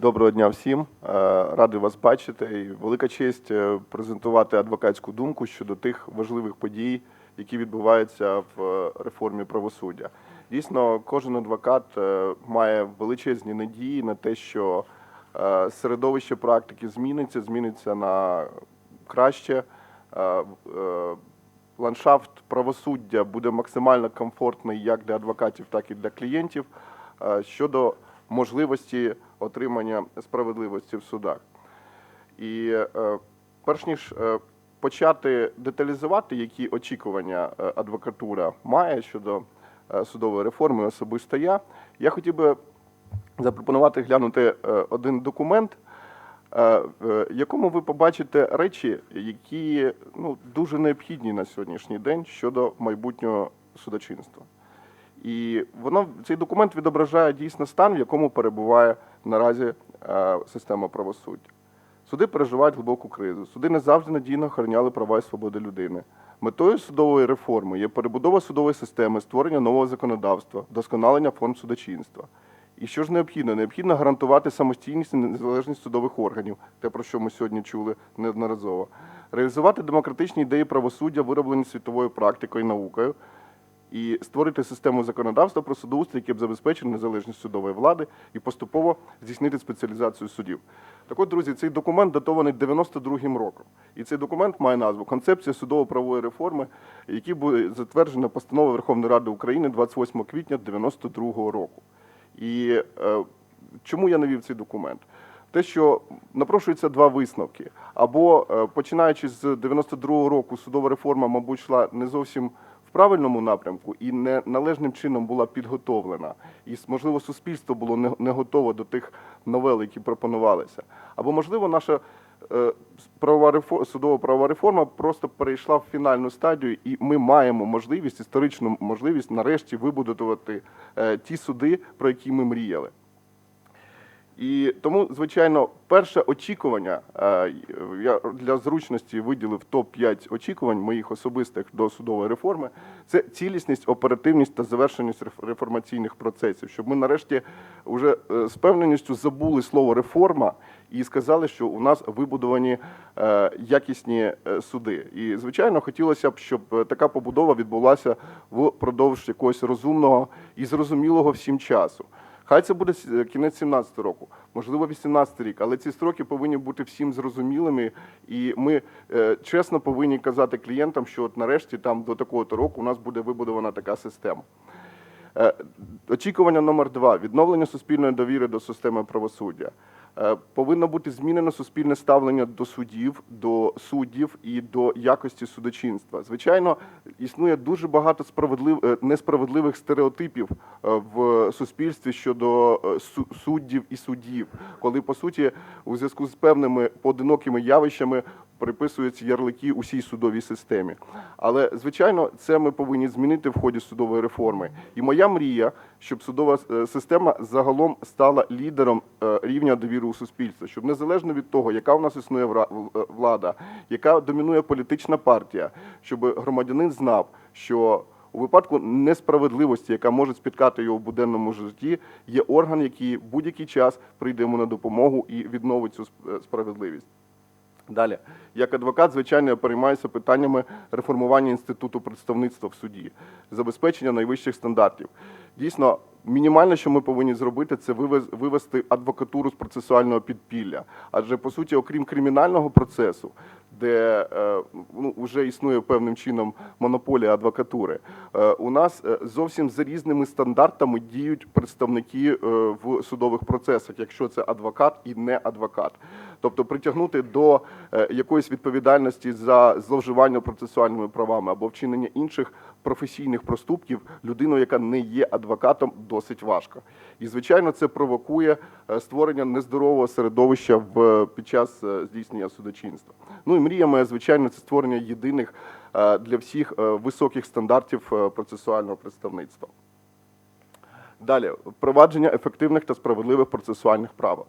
Доброго дня всім. Е, Радий вас бачити. І велика честь е, презентувати адвокатську думку щодо тих важливих подій, які відбуваються в е, реформі правосуддя. Дійсно, кожен адвокат має величезні надії на те, що середовище практики зміниться, зміниться на краще. Ландшафт правосуддя буде максимально комфортний як для адвокатів, так і для клієнтів щодо можливості отримання справедливості в судах. І е, перш ніж е, почати деталізувати, які очікування е, адвокатура має щодо судової реформи, особисто я, я хотів би запропонувати глянути один документ, в якому ви побачите речі, які ну, дуже необхідні на сьогоднішній день щодо майбутнього судочинства. І воно цей документ відображає дійсно стан, в якому перебуває наразі е, система правосуддя. Суди переживають глибоку кризу. Суди не завжди надійно охороняли права і свободи людини. Метою судової реформи є перебудова судової системи, створення нового законодавства, вдосконалення форм судочинства. І що ж необхідно? Необхідно гарантувати самостійність і незалежність судових органів, те, про що ми сьогодні чули неодноразово, реалізувати демократичні ідеї правосуддя, вироблені світовою практикою і наукою, і створити систему законодавства про судоустрій, яке б забезпечив незалежність судової влади і поступово здійснити спеціалізацію судів. Так от, друзі, цей документ датований 92-м роком. І цей документ має назву Концепція судово-правової реформи, який був затверджено постановою Верховної Ради України 28 квітня 92-го року. І е, чому я навів цей документ? Те, що напрошуються два висновки. Або е, починаючи з 92-го року, судова реформа, мабуть, йшла не зовсім в правильному напрямку і не належним чином була підготовлена. І, можливо, суспільство було не, не готове до тих новел, які пропонувалися. Або, можливо, наша е, правова реформа, судова правова реформа просто перейшла в фінальну стадію, і ми маємо можливість, історичну можливість нарешті вибудувати е, ті суди, про які ми мріяли. І тому, звичайно, перше очікування е, я для зручності виділив топ-5 очікувань моїх особистих до судової реформи. Це цілісність, оперативність та завершеність реф- реформаційних процесів, щоб ми нарешті вже е, з певненістю забули слово реформа і сказали, що у нас вибудовані е, якісні суди. І звичайно, хотілося б, щоб така побудова відбулася впродовж якогось розумного і зрозумілого всім часу. Хай це буде кінець 17 року, можливо, 18 рік, але ці строки повинні бути всім зрозумілими, і ми е, чесно повинні казати клієнтам, що от нарешті там до такого-то року у нас буде вибудована така система. Е, Очікування номер два відновлення суспільної довіри до системи правосуддя. Е, Повинно бути змінено суспільне ставлення до судів, до суддів і до якості судочинства. Звичайно, існує дуже багато справедлив... е, несправедливих стереотипів е, в суспільстві щодо суддів і судів, коли по суті у зв'язку з певними поодинокими явищами приписуються ярлики усій судовій системі. Але звичайно, це ми повинні змінити в ході судової реформи. І моя мрія, щоб судова е, система загалом стала лідером е, рівня довіри у суспільстві, щоб незалежно від того, яка у нас існує в- е, влада, яка домінує політична партія, щоб громадянин знав, що у випадку несправедливості, яка може спіткати його в буденному житті, є орган, який будь-який час прийде йому на допомогу і відновить цю справедливість. Далі, як адвокат, звичайно, я переймаюся питаннями реформування інституту представництва в суді, забезпечення найвищих стандартів. Дійсно, мінімальне, що ми повинні зробити, це вивести адвокатуру з процесуального підпілля. Адже по суті, окрім кримінального процесу, де е, ну, вже існує певним чином монополія адвокатури, е, у нас е, зовсім за різними стандартами діють представники в судових процесах, якщо це адвокат і не адвокат. Тобто притягнути до якоїсь відповідальності за зловживання процесуальними правами або вчинення інших професійних проступків людину, яка не є адвокатом, досить важко. І звичайно, це провокує е, створення нездорового середовища в під час е, здійснення судочинства. Ну і мрія моя, звичайно, це створення єдиних е, для всіх е, високих стандартів е, процесуального представництва. Далі впровадження ефективних та справедливих процесуальних правил.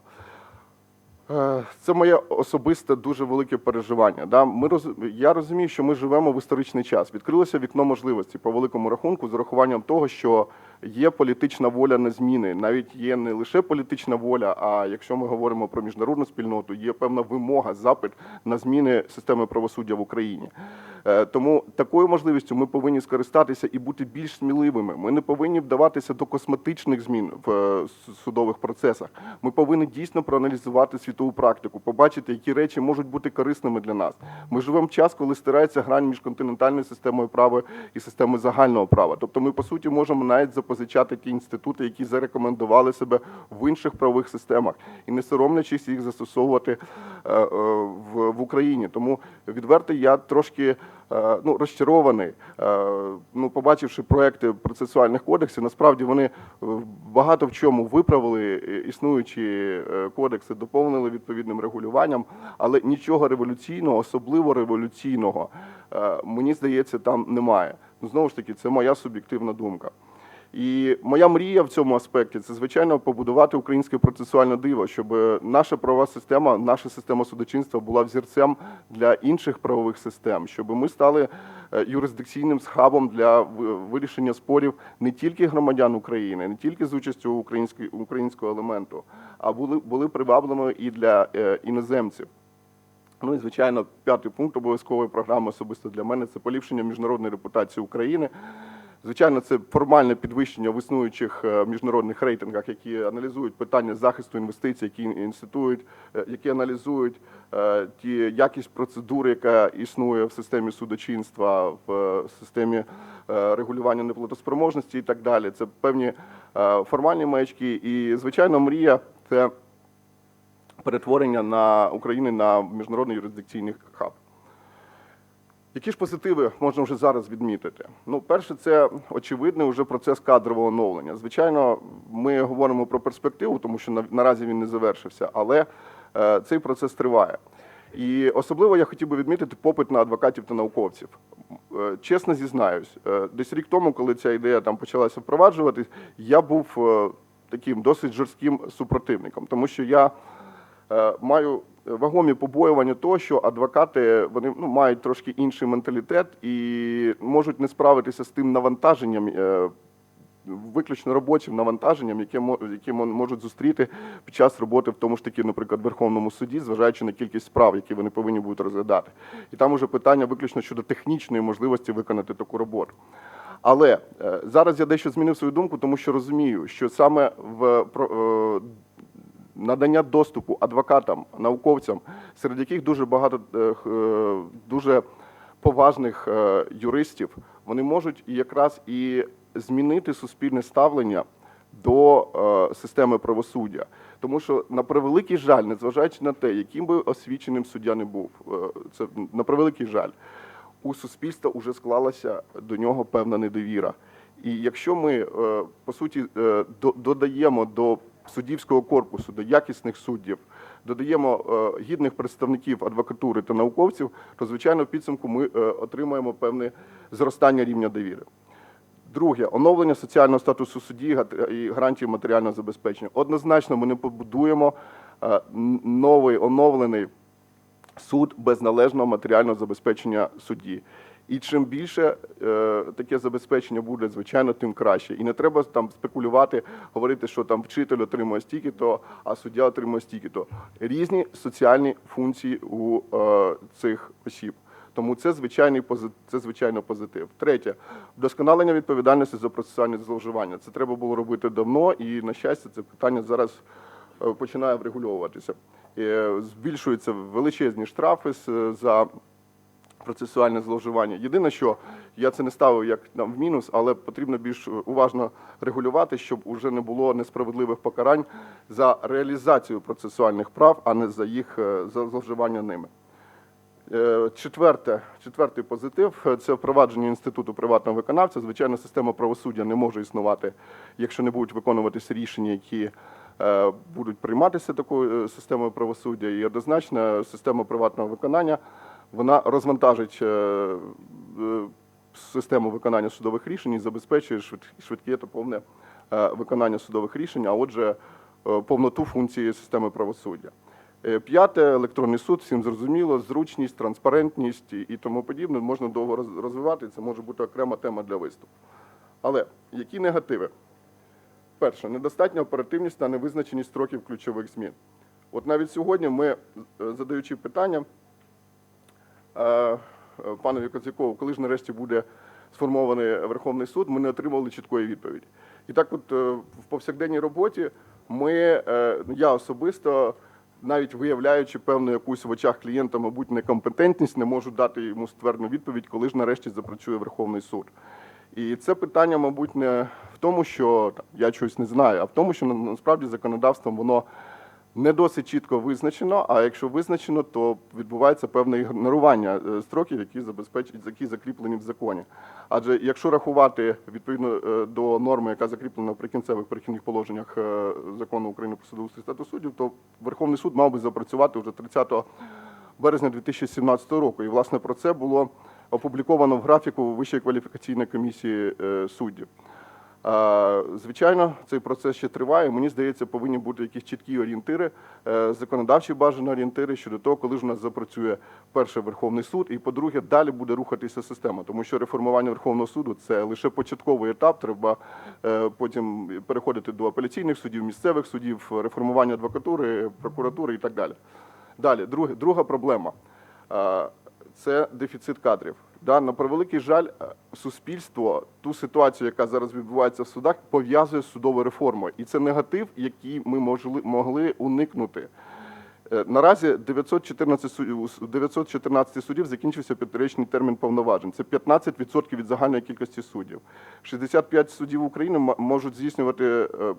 Е, Це моє особисте дуже велике переживання. Ми роз... Я розумію, що ми живемо в історичний час. Відкрилося вікно можливості по великому рахунку з урахуванням того, що є політична воля на зміни. Навіть є не лише політична воля, а якщо ми говоримо про міжнародну спільноту, є певна вимога, запит на зміни системи правосуддя в Україні. Е, Тому такою можливістю ми повинні скористатися і бути більш сміливими. Ми не повинні вдаватися до косметичних змін в е, судових процесах. Ми повинні дійсно проаналізувати світову практику, побачити, які речі можуть бути корисними для нас. Ми живемо в час, коли стирається грань між континентальною системою права і системою загального права. Тобто, ми по суті можемо навіть запозичати ті інститути, які зарекомендували себе в інших правових системах, і не соромлячись їх застосовувати е, в, Україні. Тому відверто я трошки ну, розчарований. Е, Ну, побачивши проекти процесуальних кодексів, насправді вони е, багато в чому виправили е, існуючі е, кодекси, доповнили відповідним регулюванням, але нічого революційного, особливо революційного, е, мені здається, там немає. Ну, знову ж таки, це моя суб'єктивна думка. І моя мрія в цьому аспекті це звичайно побудувати українське процесуальне диво, щоб наша правова система, наша система судочинства була взірцем для інших правових систем, щоб ми стали е, юрисдикційним схабом для вирішення спорів не тільки громадян України, не тільки з участю українського елементу, а були були привабливими і для е, іноземців. Ну і звичайно, п'ятий пункт обов'язкової програми особисто для мене це поліпшення міжнародної репутації України. Звичайно, це формальне підвищення в існуючих е, міжнародних рейтингах, які аналізують питання захисту інвестицій, які інститують, е, які аналізують е, ті якість процедури, яка існує в системі судочинства, в системі регулювання неплатоспроможності і так далі. Це певні формальні маячки. І звичайно, мрія це перетворення на України на міжнародний юрисдикційний хаб. Які ж позитиви можна вже зараз відмітити? Ну, перше, це очевидний вже процес кадрового оновлення. Звичайно, ми говоримо про перспективу, тому що наразі він не завершився, але е, цей процес триває. І особливо я хотів би відмітити попит на адвокатів та науковців. Е, Чесно зізнаюсь, е, десь рік тому, коли ця ідея там почалася впроваджуватись, я був таким досить жорстким супротивником, тому що я маю вагомі побоювання того, що адвокати вони ну, мають трошки інший менталітет і можуть не справитися з тим навантаженням. е, Виключно робочим навантаженням, яке яке можуть зустріти під час роботи, в тому ж таки, наприклад, Верховному суді, зважаючи на кількість справ, які вони повинні будуть розглядати. І там уже питання виключно щодо технічної можливості виконати таку роботу. Але е, зараз я дещо змінив свою думку, тому що розумію, що саме в е, надання доступу адвокатам, науковцям, серед яких дуже багато е, е, дуже поважних е, юристів, вони можуть якраз і змінити суспільне ставлення до системи правосуддя. Тому що на превеликий жаль, незважаючи на те, яким би освіченим суддя не був, це на превеликий жаль, у суспільства вже склалася до нього певна недовіра. І якщо ми по суті додаємо до суддівського корпусу, до якісних суддів, додаємо е, гідних представників адвокатури та науковців, то звичайно в підсумку ми е, отримаємо певне зростання рівня довіри. Друге, оновлення соціального статусу судді і гарантії матеріального забезпечення. Однозначно, ми не побудуємо е, новий оновлений суд без належного матеріального забезпечення судді. І чим більше е, таке забезпечення буде, звичайно, тим краще. І не треба там спекулювати, говорити, що там вчитель отримує стільки-то, а суддя отримує стільки-то. Різні соціальні функції у е, цих осіб. Тому це звичайний це звичайно позитив. Третє вдосконалення відповідальності за процесуальне зловживання. Це треба було робити давно, і на щастя, це питання зараз е, починає врегульовуватися. Е, Збільшуються величезні штрафи за процесуальне зловживання. Єдине, що я це не ставив як там в мінус, але потрібно більш уважно регулювати, щоб уже не було несправедливих покарань за реалізацію процесуальних прав, а не за їх е, за зловживання ними. Е, Четверте, четвертий позитив е, це впровадження інституту приватного виконавця. Звичайно, система правосуддя не може існувати, якщо не будуть виконуватися рішення, які е, будуть прийматися такою е, системою правосуддя. І однозначно, система приватного виконання вона розвантажить е, е, систему виконання судових рішень і забезпечує швид- швидке та повне е, виконання судових рішень, а отже, повноту функції системи правосуддя. П'яте електронний суд, всім зрозуміло, зручність, транспарентність і тому подібне. Можна довго роз- розвивати. Це може бути окрема тема для виступу. Але які негативи? Перше, недостатня оперативність та невизначеність строків ключових змін. От навіть сьогодні ми, задаючи питання панові Коцякову, коли ж нарешті буде сформований Верховний суд, ми не отримали чіткої відповіді. І так, от е, в повсякденній роботі ми, е, я особисто, навіть виявляючи певну якусь в очах клієнта, мабуть, некомпетентність, не можу дати йому ствердну відповідь, коли ж нарешті запрацює Верховний суд. І це питання, мабуть, не в тому, що там, я чогось не знаю, а в тому, що насправді законодавством воно не досить чітко визначено. А якщо визначено, то відбувається певне ігнорування е, строків, які забезпечують, які закріплені в законі. Адже якщо рахувати відповідно е, до норми, яка закріплена в прикінцевих перехідних положеннях е, закону України про судоустрій статус суддів, то Верховний суд мав би запрацювати вже 30 березня 2017 року. І власне про це було опубліковано в графіку Вищої кваліфікаційної комісії суддів. Звичайно, цей процес ще триває. Мені здається, повинні бути якісь чіткі орієнтири, е, законодавчі бажані орієнтири щодо того, коли ж у нас запрацює перший Верховний суд, і по-друге, далі буде рухатися система, тому що реформування Верховного суду це лише початковий етап. Треба е, потім переходити до апеляційних судів, місцевих судів, реформування адвокатури, прокуратури і так далі. Далі, друга проблема е, це дефіцит кадрів. Да, на превеликий жаль, е, суспільство ту ситуацію, яка зараз відбувається в судах, пов'язує з судовою реформою, і це негатив, який ми можли, могли уникнути. Е, Наразі 914 суддів, 914 суддів закінчився п'ятирічний термін повноважень. Це 15% від загальної кількості суддів. 65 суддів України можуть здійснювати е,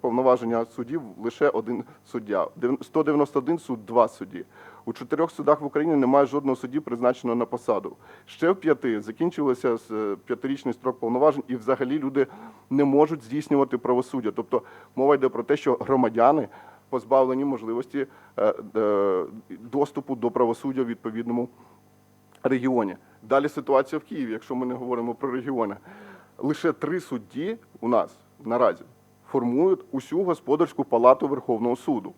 повноваження суддів лише один суддя. Дев- 191 суд – два судді. У чотирьох судах в Україні немає жодного судді, призначеного на посаду. Ще в п'яти закінчилося е, п'ятирічний строк повноважень, і взагалі люди не можуть здійснювати правосуддя. Тобто мова йде про те, що громадяни позбавлені можливості е, е, доступу до правосуддя в відповідному регіоні. Далі ситуація в Києві, якщо ми не говоримо про регіони. Лише три судді у нас наразі формують усю господарську палату Верховного суду.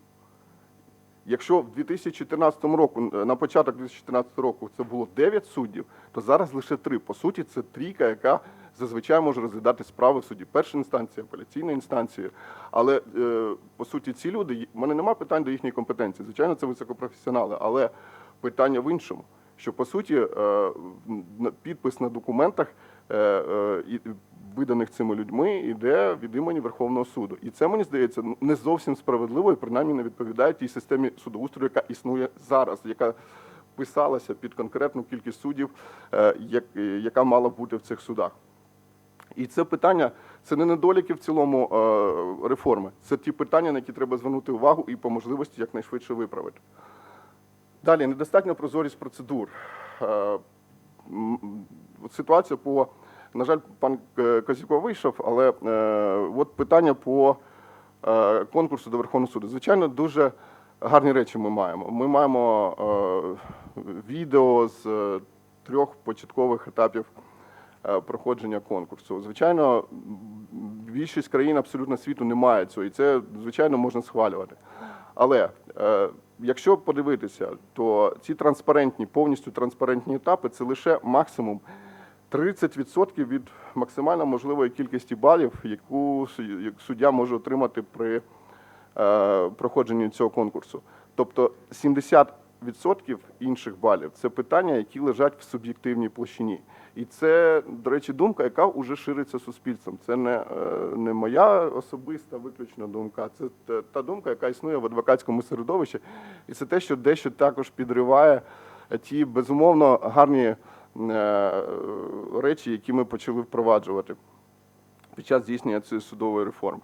Якщо в 2014 року, на початок 2014 року це було 9 суддів, то зараз лише 3. По суті, це трійка, яка зазвичай може розглядати справи в суді першої інстанції, апеляційної інстанції. Але е, по суті, ці люди, в мене немає питань до їхньої компетенції. Звичайно, це високопрофесіонали, але питання в іншому. Що по суті е, підпис на документах, е, е, виданих цими людьми, йде від імені Верховного суду. І це мені здається ну, не зовсім справедливо і принаймні не відповідає тій системі судоустрою, яка існує зараз, яка писалася під конкретну кількість суддів, е, як- е, яка мала бути в цих судах. І це питання це не недоліки в цілому е, реформи. Це ті питання, на які треба звернути увагу і по можливості якнайшвидше виправити. Далі недостатня прозорість процедур. Е, Ситуація по, на жаль, пан е, Козяков вийшов, але е, от питання по е, конкурсу до Верховного суду. Звичайно, дуже гарні речі ми маємо. Ми маємо відео з трьох початкових етапів проходження конкурсу. Звичайно, більшість країн абсолютно світу не має цього, і це, звичайно, можна схвалювати. Але якщо подивитися, то ці транспарентні, повністю транспарентні етапи це лише максимум 30% від максимально можливої кількості балів, яку суддя може отримати при е, проходженні цього конкурсу. Тобто 70% інших балів це питання, які лежать в суб'єктивній площині. І це, до речі, думка, яка вже шириться суспільством. Це не, е, не моя особиста виключна думка, це та- думка, яка існує в адвокатському середовищі. І це те, що дещо також підриває ті безумовно гарні речі, які ми почали впроваджувати під час здійснення цієї судової реформи.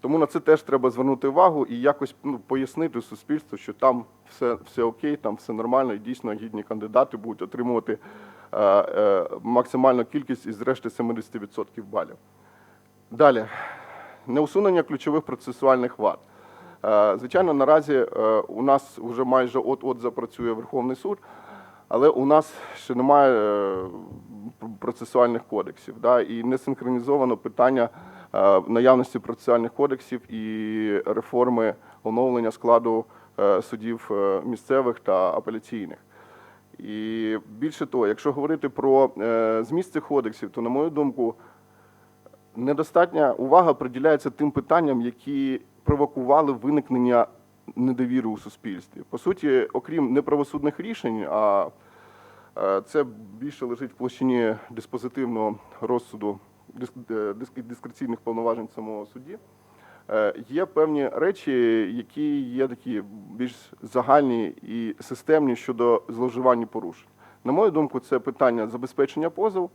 Тому на це теж треба звернути увагу і якось ну, пояснити суспільству, що там все, все окей, там все нормально, і дійсно гідні кандидати будуть отримувати е, е, максимальну кількість із решти 70% балів. Далі, неусунення ключових процесуальних вад. Е, Звичайно, наразі е, у нас вже майже от-от запрацює Верховний суд, але у нас ще немає е, процесуальних кодексів. Да, і не синхронізовано питання е, наявності процесуальних кодексів і реформи оновлення складу е, судів місцевих та апеляційних. І більше того, якщо говорити про зміст цих кодексів, то, на мою думку, недостатня увага приділяється тим питанням, які провокували виникнення недовіри у суспільстві. По суті, окрім неправосудних рішень, а це більше лежить в площині диспозитивного розсуду е, диск- дискреційних повноважень самого судді. Е, Є певні речі, які є такі більш загальні і системні щодо зловживань і порушень. На мою думку, це питання забезпечення позову,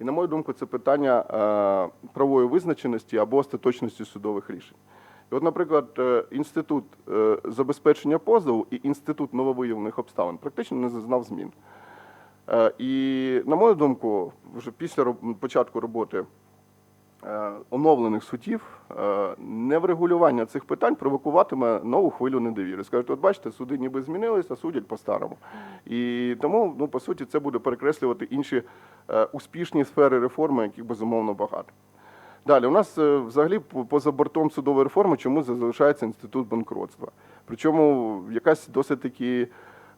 і на мою думку, це питання е, правової визначеності або остаточності судових рішень. І от, наприклад, е, інститут е, забезпечення позову і інститут нововиявлених обставин практично не зазнав змін. Е, І, на мою думку, вже після початку роботи оновлених судів неврегулювання цих питань провокуватиме нову хвилю недовіри. Скажуть, от бачите, суди ніби змінилися, судять по-старому. І тому, ну, по суті, це буде перекреслювати інші успішні сфери реформи, яких безумовно багато. Далі, у нас е, взагалі поза бортом судової реформи чомусь залишається інститут банкротства. Причому якась досить таки,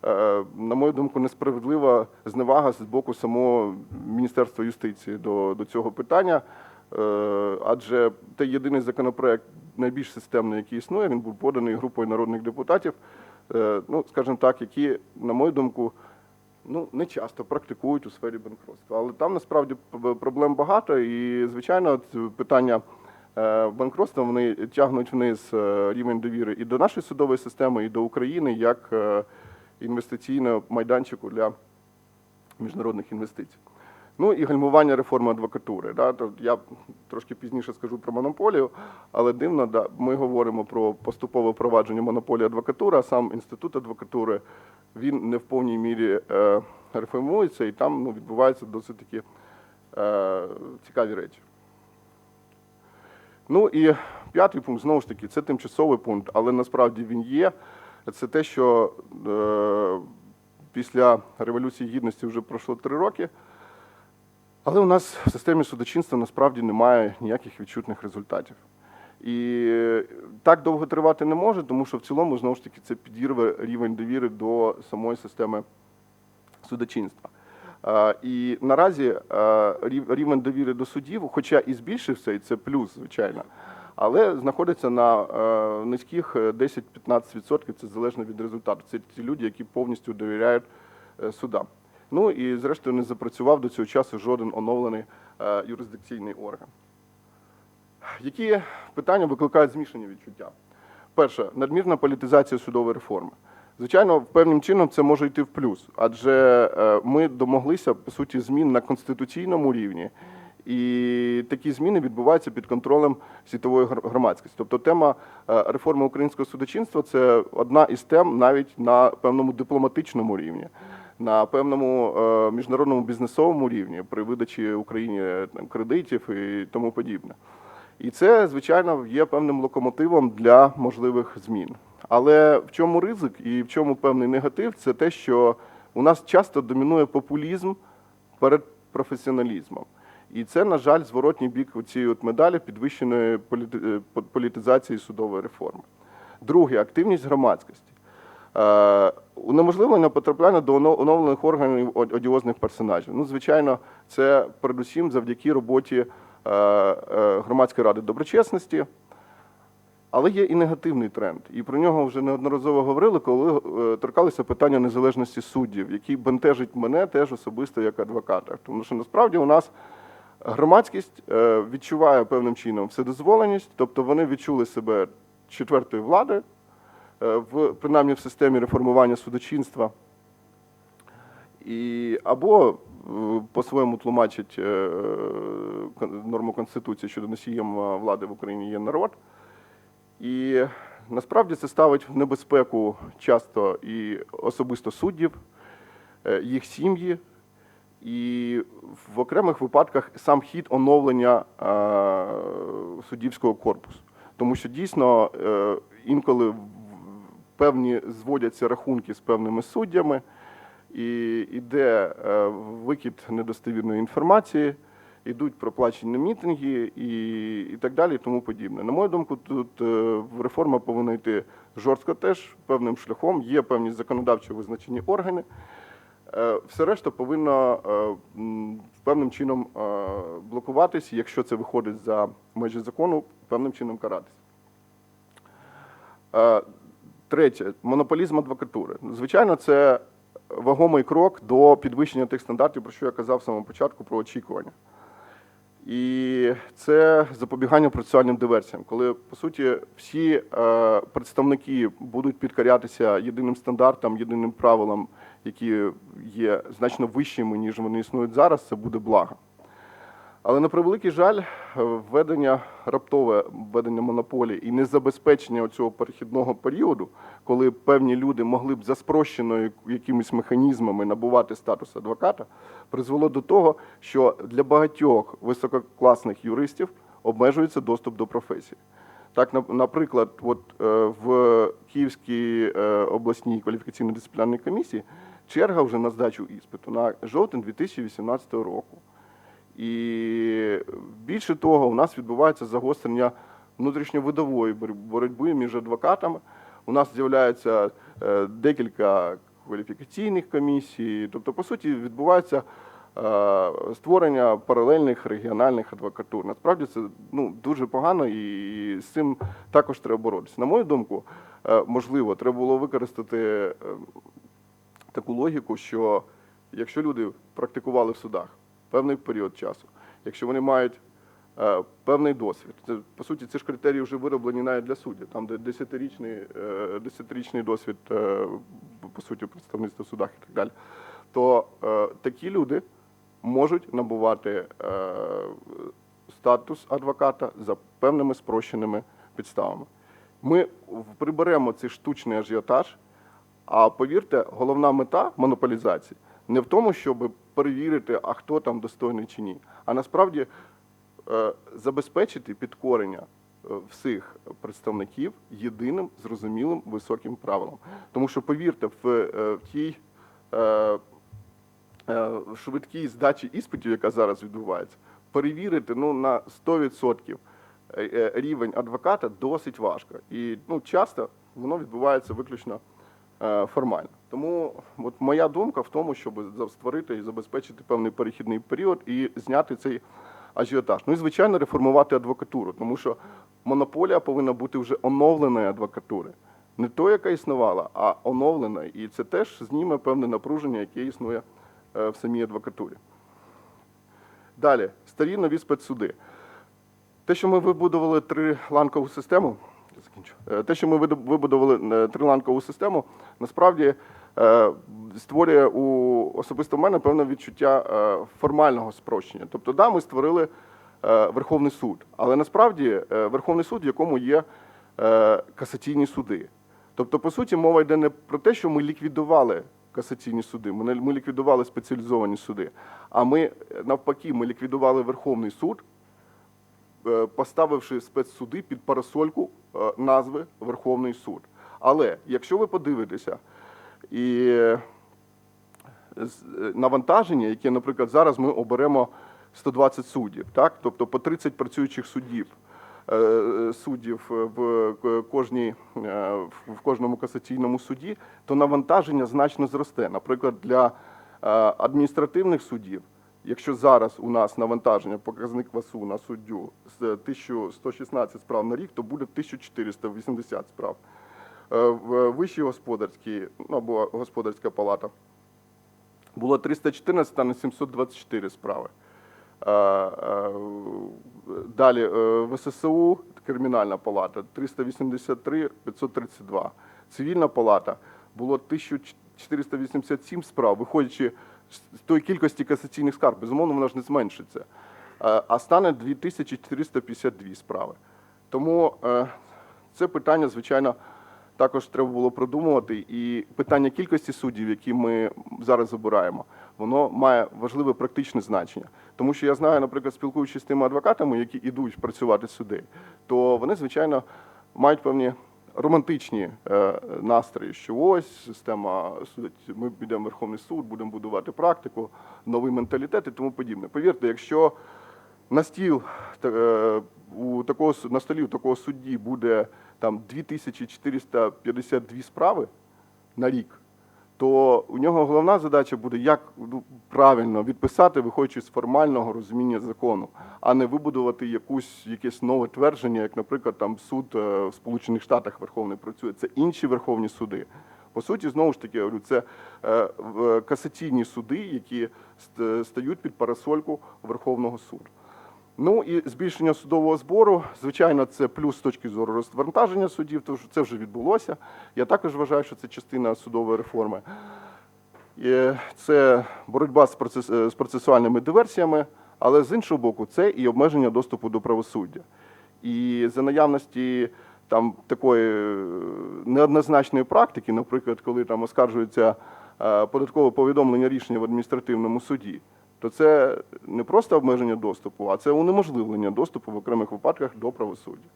е, на мою думку, несправедлива зневага з боку самого Міністерства юстиції до, до цього питання. Е, Адже той єдиний законопроект, найбільш системний, який існує, він був поданий групою народних депутатів, ну, скажімо так, які, на мою думку, ну, не часто практикують у сфері банкротства. Але там насправді проблем багато, і, звичайно, питання е, банкротства вони тягнуть вниз е, рівень довіри і до нашої судової системи, і до України як е, інвестиційного майданчику для міжнародних інвестицій. Ну і гальмування реформи адвокатури. Да? Я трошки пізніше скажу про монополію, але дивно, да, ми говоримо про поступове впровадження монополії адвокатури, а сам інститут адвокатури він не в повній мірі е, реформується, і там ну, відбуваються досить такі е, цікаві речі. Ну і п'ятий пункт, знову ж таки, це тимчасовий пункт, але насправді він є. Це те, що е, після Революції Гідності вже пройшло три роки. Але у нас в системі судочинства насправді немає ніяких відчутних результатів. І так довго тривати не може, тому що в цілому знову ж таки це підірве рівень довіри до самої системи судочинства. Е, І наразі е, рівень довіри до судів, хоча і збільшився, і це плюс, звичайно, але знаходиться на е, низьких е, 10-15%, це залежно від результату. Це ті люди, які повністю довіряють е, судам. Ну і зрештою не запрацював до цього часу жоден оновлений е, юрисдикційний орган. Які питання викликають змішані відчуття? Перше, надмірна політизація судової реформи. Звичайно, певним чином це може йти в плюс, адже е, ми домоглися по суті змін на конституційному рівні, і такі зміни відбуваються під контролем світової громадськості. Тобто тема е, реформи українського судочинства це одна із тем навіть на певному дипломатичному рівні, на певному е, міжнародному бізнесовому рівні при видачі Україні кредитів і тому подібне. І це, звичайно, є певним локомотивом для можливих змін. Але в чому ризик і в чому певний негатив, це те, що у нас часто домінує популізм перед професіоналізмом. І це, на жаль, зворотній бік цієї от медалі підвищеної е, по- політизації судової реформи. Друге активність громадськості. Е, Унеможливлення потрапляння до оновлених органів одіозних персонажів. Ну, звичайно, це передусім завдяки роботі громадської ради доброчесності. Але є і негативний тренд, і про нього вже неодноразово говорили, коли е, торкалися питання незалежності суддів, який бентежить мене теж особисто як адвоката. Тому що насправді у нас громадськість е, відчуває певним чином вседозволеність, тобто вони відчули себе четвертою владою, е, в принаймні в системі реформування судочинства. І або е, по-своєму тлумачить е, норму Конституції щодо носієм е, влади в Україні є народ. І насправді це ставить в небезпеку часто і особисто суддів, е, їх сім'ї, і в окремих випадках сам хід оновлення суддівського корпусу. Тому що дійсно інколи певні зводяться рахунки з певними суддями, і йде е, викид недостовірної інформації, йдуть проплачені мітинги і, і так далі, і тому подібне. На мою думку, тут е, реформа повинна йти жорстко теж певним шляхом. Є певні законодавчо визначені органи. Е, Все решта повинно певним чином блокуватись, якщо це виходить за межі закону, певним чином каратись. Третє монополізм адвокатури. Звичайно, це вагомий крок до підвищення тих стандартів, про що я казав в самому початку про очікування. І це запобігання процесуальним диверсіям, коли по суті всі е, представники будуть підкорятися єдиним стандартам, єдиним правилам, які є значно вищими, ніж вони існують зараз, це буде благо. Але на превеликий жаль, введення раптове введення монополії і незабезпечення цього перехідного періоду, коли певні люди могли б за спрощеною якимись механізмами набувати статус адвоката, призвело до того, що для багатьох висококласних юристів обмежується доступ до професії. Так, наприклад, от е, в Київській е, обласній кваліфікаційно-дисциплінарній комісії черга вже на здачу іспиту на жовтень 2018 року. І більше того, у нас відбувається загострення внутрішньовидової бор- боротьби між адвокатами. У нас з'являється е, декілька кваліфікаційних комісій. Тобто, по суті, відбувається е, створення паралельних регіональних адвокатур. Насправді це ну, дуже погано, і з цим також треба боротися. На мою думку, е, можливо, треба було використати таку логіку, що якщо люди практикували в судах певний період часу, якщо вони мають е, певний досвід, це по суті ці ж критерії вже вироблені навіть для суддів, там де десятирічний, е, десятирічний досвід е, по суті представництва в судах і так далі, то е, такі люди можуть набувати е, статус адвоката за певними спрощеними підставами. Ми приберемо цей штучний ажіотаж, а повірте, головна мета монополізації не в тому, щоб перевірити, а хто там достойний чи ні, а насправді е, забезпечити підкорення е, всіх представників єдиним зрозумілим високим правилам. Тому що повірте, в, е, в тій е, швидкій здачі іспитів, яка зараз відбувається, перевірити ну, на 100% е, е, рівень адвоката досить важко. І ну, часто воно відбувається виключно формально. Тому от моя думка в тому, щоб створити і забезпечити певний перехідний період і зняти цей ажіотаж. Ну і звичайно реформувати адвокатуру, тому що монополія повинна бути вже оновленої адвокатури. Не то, яка існувала, а оновлена. І це теж зніме певне напруження, яке існує е, в самій адвокатурі. Далі, старі нові спецсуди. Те, що ми вибудували триланкову систему. Е, те, що ми вибудували е, триланкову систему, насправді створює у особисто в мене певне відчуття е, формального спрощення. Тобто, да, ми створили е, Верховний суд, але насправді е, Верховний суд, в якому є е, касаційні суди. Тобто, по суті, мова йде не про те, що ми ліквідували касаційні суди, ми ми ліквідували спеціалізовані суди, а ми е, навпаки ми ліквідували Верховний суд, е, поставивши спецсуди під парасольку е, назви Верховний суд. Але якщо ви подивитеся і е, е, навантаження, яке, наприклад, зараз ми оберемо 120 суддів, так? тобто по 30 працюючих суддів. е, Суддів в кожній в кожному касаційному суді, то навантаження значно зросте. Наприклад, для адміністративних суддів, якщо зараз у нас навантаження показник ВАСУ на суддю з 1116 справ на рік, то буде 1480 справ. Е, В вищій господарській ну, або господарська палата було 314 на 724 справи. Е, е, Далі в ССУ кримінальна палата 383 532. Цивільна палата було 1487 справ, виходячи з тої кількості касаційних скарг, безумовно, вона ж не зменшиться. А стане 2452 справи. Тому це питання, звичайно, також треба було продумувати. І питання кількості суддів, які ми зараз обираємо, воно має важливе практичне значення. Тому що я знаю, наприклад, спілкуючись з тими адвокатами, які йдуть працювати сюди, то вони, звичайно, мають певні романтичні е, настрої, що ось система судить, ми підемо Верховний суд, будемо будувати практику, новий менталітет і тому подібне. Повірте, якщо на стіл е, у такого на столі у такого судді буде там 2452 справи на рік, то у нього головна задача буде як ну, правильно відписати, виходячи з формального розуміння закону, а не вибудувати якусь якесь нове твердження, як, наприклад, там суд е, в Сполучених Штатах Верховний працює. Це інші верховні суди. По суті, знову ж таки, я говорю, це е, касаційні суди, які стають під парасольку Верховного суду. Ну і збільшення судового збору, звичайно, це плюс з точки зору розвантаження суддів, тому що це вже відбулося. Я також вважаю, що це частина судової реформи. І Це боротьба з, процес, е, з процесуальними диверсіями, але з іншого боку, це і обмеження доступу до правосуддя. І за наявності там такої е, неоднозначної практики, наприклад, коли там оскаржується е, податкове повідомлення рішення в адміністративному суді, то це не просто обмеження доступу, а це унеможливлення доступу в окремих випадках до правосуддя.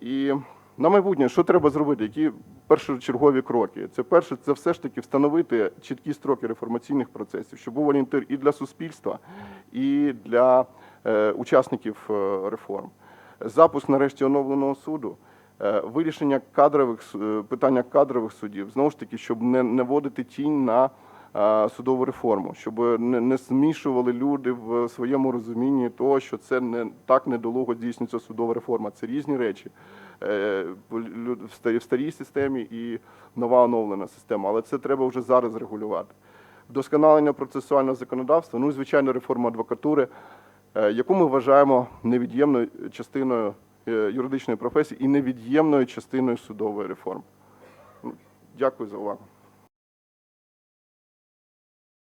І на майбутнє, що треба зробити? Які першочергові кроки? Це перше, це все ж таки встановити чіткі строки реформаційних процесів, щоб був орієнтир і для суспільства, і для е, учасників е, реформ. Запуск нарешті оновленого суду. е, Вирішення кадрових е, питання кадрових судів знову ж таки, щоб не, вводити тінь на судову реформу, щоб не, змішували люди в своєму розумінні того, що це не так недолуго здійснюється судова реформа. Це різні речі Е, в старій, системі і нова оновлена система. Але це треба вже зараз регулювати. Вдосконалення процесуального законодавства, ну і звичайно, реформа адвокатури, е, яку ми вважаємо невід'ємною частиною е, юридичної професії і невід'ємною частиною судової реформи. Ну, Дякую за увагу.